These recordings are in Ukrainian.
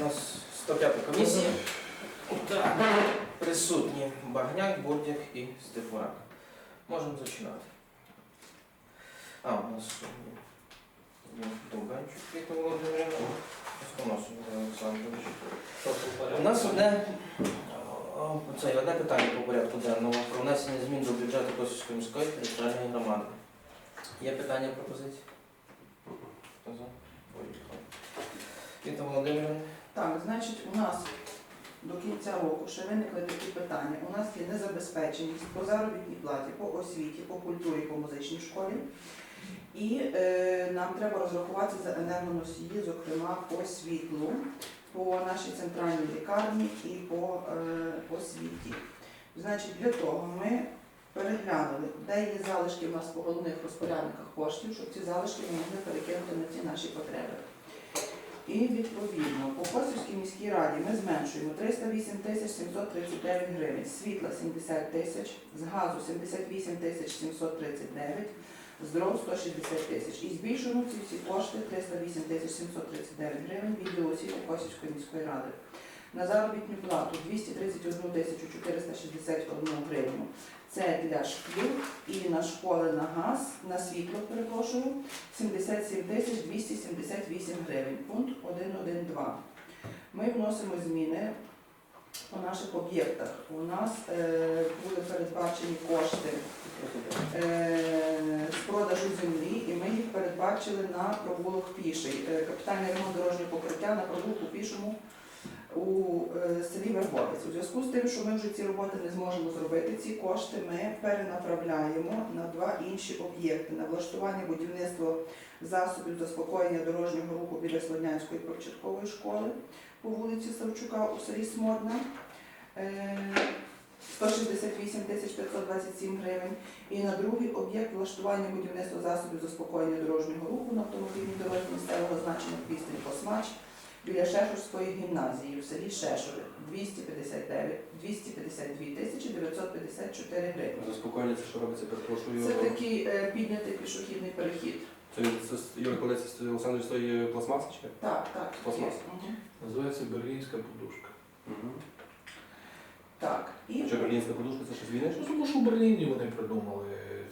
у нас 105 комісія. Так, присутні Багняк, Бурдяк і Стефурак. Можемо починати. А, у нас Довганчук Віктор Володимирівна, Сконосов Олександрович. У нас одне, це, одне питання по порядку денному про внесення змін до бюджету Косівської міської територіальної громади. Є питання пропозиції? Хто за? Віктор Володимирівна. Так, значить, у нас до кінця року ще виникли такі питання. У нас є незабезпеченість по заробітній платі, по освіті, по культурі, по музичній школі. І е, нам треба розрахуватися за енергоносії, зокрема по світлу, по нашій центральній лікарні і по е, освіті. Значить, для того ми переглянули, де є залишки в нас по головних розпорядниках коштів, щоб ці залишки ми могли перекинути на ці наші потреби. І відповідно по Косівській міській раді ми зменшуємо 308 тисяч 739 гривень, світла 70 тисяч, з газу 78 тисяч 739, з дров 160 тисяч. І збільшуємо ці всі кошти 308 тисяч 739 гривень відділу освіти Косівської міської ради. На заробітну плату 231 тисячу 461 гривню. Це для шкіл і на школи на газ, на світло, перепрошую, 77 тисяч 278 гривень. Пункт 1.1.2. Ми вносимо зміни по наших об'єктах. У нас е, були передбачені кошти е, з продажу землі, і ми їх передбачили на провулок піший. Е, капітальний ремонт дорожнього покриття на провулку пішому у е, селі Вербовець. У зв'язку з тим, що ми вже ці роботи не зможемо зробити, ці кошти ми перенаправляємо на два інші об'єкти на влаштування будівництва засобів заспокоєння дорожнього руху біля Слонянської початкової школи по вулиці Савчука у селі Смодна. Е, 168 тисяч 527 гривень. І на другий об'єкт влаштування будівництва засобів заспокоєння дорожнього руху на автомобільній дорозі місцевого значення Пістень Космач біля Шешурської гімназії в селі Шешури 259 252 тисячі 954 гривень. Заспокоєння, що робиться, перепрошую. Це такий е, піднятий пішохідний перехід. Це, це Юрій Колець Олександрович з тої пластмаси чи? Так, так. Пластмас. Мгм. Називається берлінська подушка. Угу. Так. І Що берлінська подушка, це що з війни? Ну, тому що в Берліні вони придумали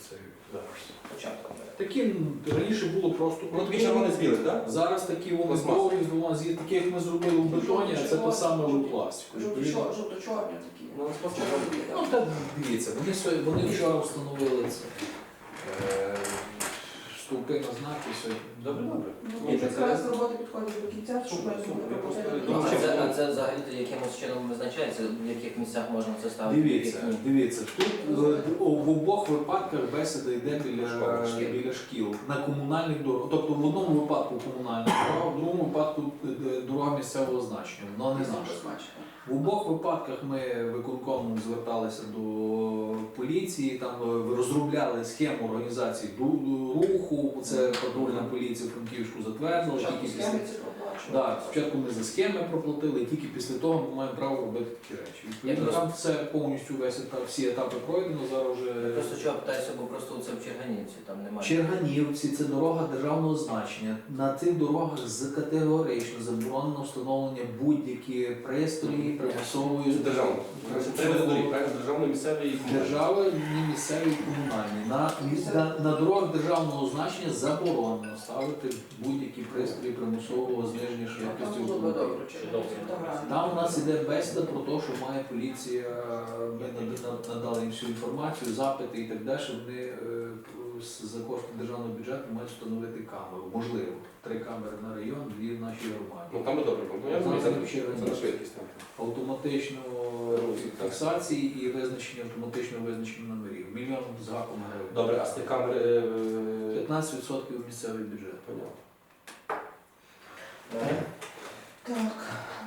цей зараз. Початку. Такі раніше було просто. Ну, такі червоні з білих, так? Зараз такі вони Пластмас. довгі, двома зі такі, як ми зробили у бетоні, а це те саме у пластику. Відповідно, жовто-чорні такі. Ну, з Ну, так. дивіться, вони вчора встановили це. Е, Стовпи на знаки сьогодні. Добре, добре. Ну, Ні, вже це- якраз роботи підходить до кінця, щоб ми Супер, змогли просто- Ну, а це, а це взагалі якимось чином визначається, в яких місцях можна це ставити? в Дивіться, ні? дивіться, тут е, в обох випадках бесіда йде біля, Школи, шкіл. біля шкіл на комунальних дорогах. Тобто в одному випадку комунальна дорога, в другому випадку е, місцевого значення, воно не наша. В обох випадках ми виконкомом зверталися до поліції, там е, розробляли схему організації руху. Це патрульна поліція Франківську затвердила. Спочатку Тільки після. Да, спочатку ми за схеми проплатили, тільки після того ми маємо право робити такі речі. Відповідно, там все повністю весь етап, всі етапи пройдено. Зараз Я вже Просто чого питаюся, бо просто це в Черганівці, там немає. Черганівці це дорога державного значення. На цих дорогах з категорично заборонено встановлення будь-які пристрої примусової правильно? Державна, місцеві і комунальні. Місцеві і комунальні. На, на, на дорогах державного значення заборонено ставити будь-які пристрої примусового зниження швидкості. Автомобіля. фотографії. Там у нас іде бесіда про те, що має поліція, ми над- надали їм всю інформацію, запити і так далі. Вони е, за кошти державного бюджету мають встановити камеру. Можливо, три камери на район, дві в нашій Ну громаді. там би добре було. Ну я це на швидкість там. Автоматично фіксації і визначення автоматичного визначення номерів. Мільйон з гаком гривень. Добре, а з тих камер... е, 15% місцевий бюджет. Понятно. Так,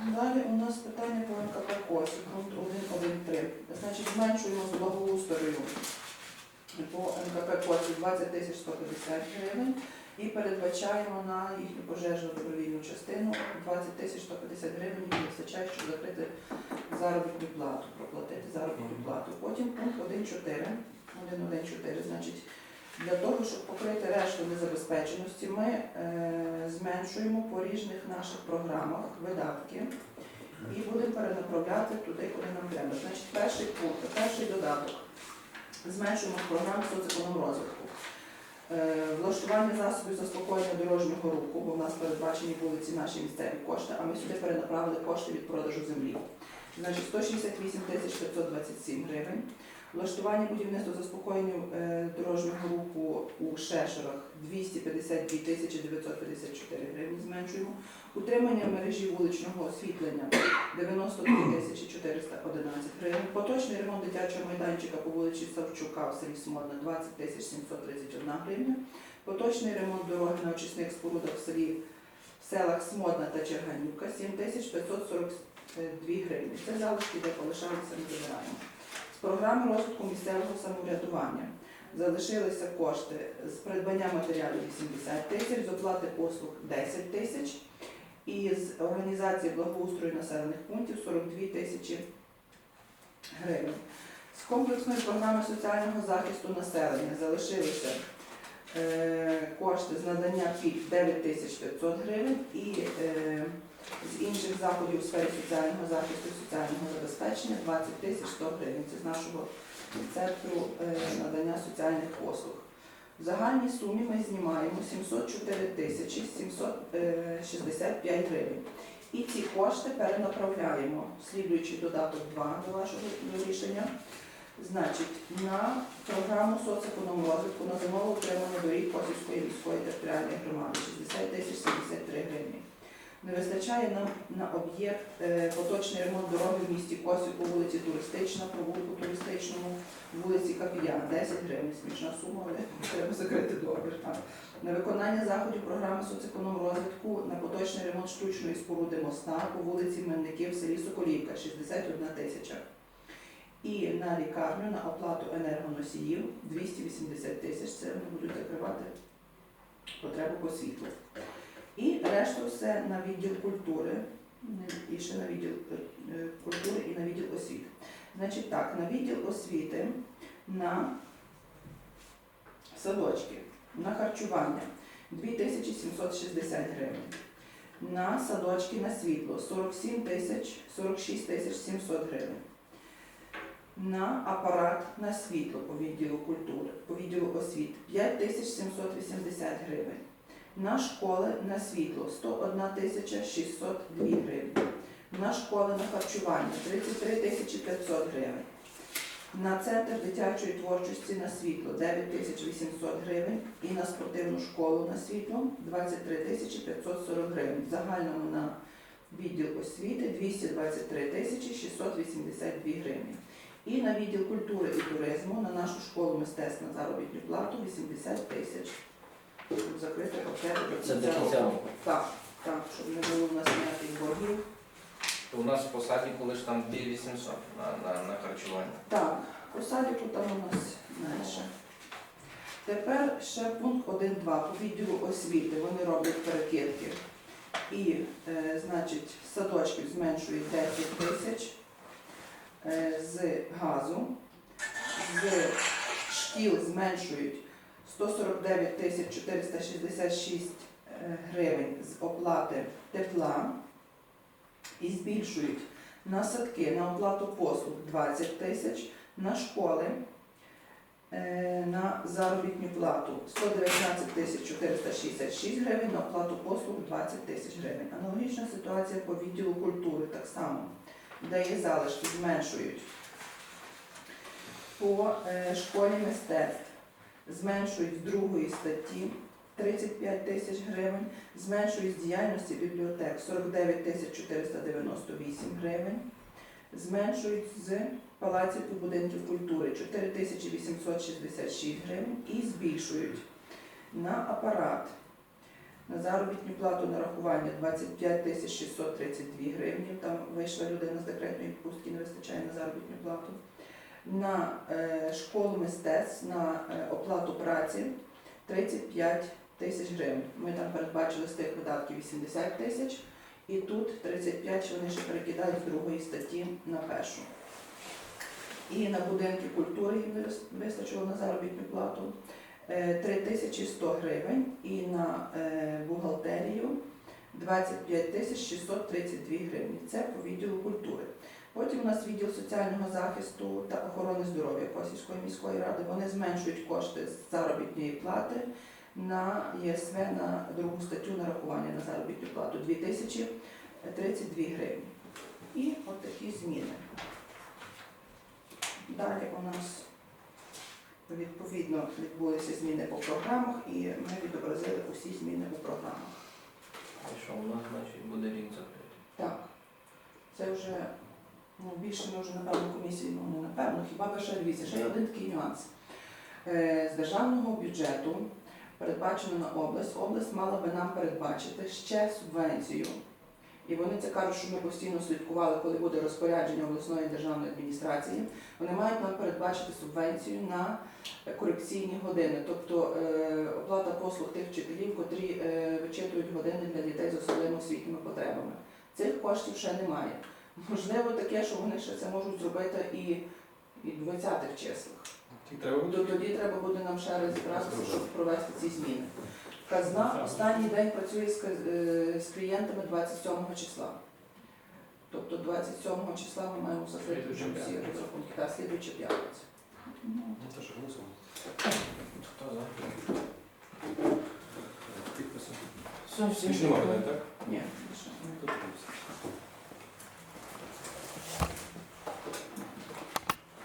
далі у нас питання по НКП Косів, пункт 1.1.3. Значить, зменшуємо з благоустрою по НКП Косів 20 тисяч 150 гривень і передбачаємо на їхню пожежну добровільну частину 20 тисяч 150 гривень, їм вистачає, щоб закрити заробітну плату, проплатити заробітну плату. Потім пункт 1.4, 1.1.4, значить, Для того, щоб покрити решту незабезпеченості, ми е, зменшуємо по різних наших програмах видатки і будемо перенаправляти туди, куди нам треба. Значить, перший пункт, перший додаток. Зменшуємо з програми соцекономрозвитку. Е, Влаштування засобів заспокоєння дорожнього руху, бо в нас передбачені були ці наші місцеві кошти, а ми сюди перенаправили кошти від продажу землі. Значить, 168 тисяч 527 гривень. Влаштування будівництва заспокоєння е, дорожнього руху у Шешерах 252 тисячі 954 гривні зменшуємо. Утримання мережі вуличного освітлення 93 тисячі 411 гривень. Поточний ремонт дитячого майданчика по вулиці Савчука в селі Смодна 20 тисяч 731 гривня. Поточний ремонт дороги на очисних спорудах в селі в селах Смодна та Черганівка 7 тисяч 542 гривні. Це залишки, де полишалися, не забираємо. Програми розвитку місцевого самоврядування залишилися кошти з придбання матеріалів 80 тисяч, з оплати послуг 10 тисяч і з організації благоустрою населених пунктів 42 тисячі гривень. З комплексної програми соціального захисту населення залишилися кошти з надання пільг 9 тисяч 500 гривень і е, з інших заходів у сфері соціального захисту соціального забезпечення 20 тисяч 100 гривень. Це з нашого центру е, надання соціальних послуг. В загальній сумі ми знімаємо 704 тисячі 765 гривень. І ці кошти перенаправляємо, слідуючий додаток 2 до вашого рішення, значить, на програму соцекономрозвитку на зимове утримання доріг Косівської міської територіальної громади 60 тисяч 73 гривні. Не вистачає нам на об'єкт е, поточний ремонт дороги в місті Косів по вулиці Туристична, провулку туристичному, вулиці Капіяна, 10 гривень, смішна сума, але треба закрити договір. На виконання заходів програми соцекономрозвитку на поточний ремонт штучної споруди моста по вулиці Мельників в селі Соколівка, 61 тисяча. І на лікарню на оплату енергоносіїв 280 тисяч. Це вони будуть закривати потребу по світлу. І решту все на відділ культури, і ще на відділ е, культури і на відділ освіти. Значить так, на відділ освіти, на садочки, на харчування 2760 гривень. На садочки на світло 47 тисяч 46 тисяч 700 гривень. На апарат на світло по відділу культури, по відділу освіти 5 780 гривень. На школи на світло 101 тисяча 602 гривень. На школи на харчування 33 тисячі 500 гривень. На центр дитячої творчості на світло 9 тисяч 800 гривень. І на спортивну школу на світло 23 тисячі 540 гривень. В загальному на відділ освіти 223 тисячі 682 гривні. І на відділ культури і туризму на нашу школу мистецтв на заробітну плату 80 тисяч щоб закрити потреби до Це до кінця року. Так, так, щоб не було в нас ніяких боргів. У нас в посаді, коли ж там 2800 на, на, на харчування. Так, по садіку там у нас менше. Тепер ще пункт 1.2 по відділу освіти. Вони роблять перекидки. І, е, значить, садочків зменшують 10 тисяч з газу, з шкіл зменшують 149 тисяч 466 е, гривень з оплати тепла і збільшують на садки на оплату послуг 20 тисяч, на школи е, на заробітну плату 119 тисяч 466 гривень, на оплату послуг 20 тисяч гривень. Аналогічна ситуація по відділу культури так само, де є залишки, зменшують. По е, школі мистецтв зменшують з другої статті 35 тисяч гривень, зменшують з діяльності бібліотек 49 тисяч 498 гривень, зменшують з палаців і будинків культури 4 тисячі 866 гривень і збільшують на апарат на заробітну плату нарахування 25 тисяч 632 гривні, там вийшла людина з декретної відпустки, не вистачає на заробітну плату. На е, школу мистецтв, на е, оплату праці 35 тисяч гривень. Ми там передбачили з тих видатків 80 тисяч, і тут 35 вони ще перекидають з другої статті на першу. І на будинки культури їм вис- вистачило на заробітну плату. Е, 3100 гривень і на е, бухгалтерію 25 632 гривні. Це по відділу культури. Потім у нас відділ соціального захисту та охорони здоров'я Косівської міської ради. Вони зменшують кошти з заробітної плати на ЄСВ на другу статтю нарахування на заробітну плату 2032 гривні. І от такі зміни. Далі у нас відповідно відбулися зміни по програмах і ми відобразили усі зміни у програмах. І що у нас, значить, буде рік закритий. Так, це вже ну, більше ми вже напевно комісії, ну не напевно, хіба би ще дивіться, ще є один такий нюанс. Е, З державного бюджету передбачено на область. Область мала би нам передбачити ще субвенцію. І вони це кажуть, що ми постійно слідкували, коли буде розпорядження обласної державної адміністрації. Вони мають нам передбачити субвенцію на корекційні години, тобто е, оплата послуг тих вчителів, котрі е, вичитують години для дітей з особливими освітніми потребами. Цих коштів ще немає. Можливо, таке, що вони ще це можуть зробити і, і в 20-х числах. Ті треба То буде. тоді треба буде нам ще раз зібратися, щоб провести ці зміни. Казна останній день працює з, е, з клієнтами 27 числа. Тобто 27 числа ми маємо закрити вже всі розрахунки. Та слідуюча п'ятниця. Ну, Ну, що, голосуємо. Хто за? Підписи. Більше немає, так? Ні, більше.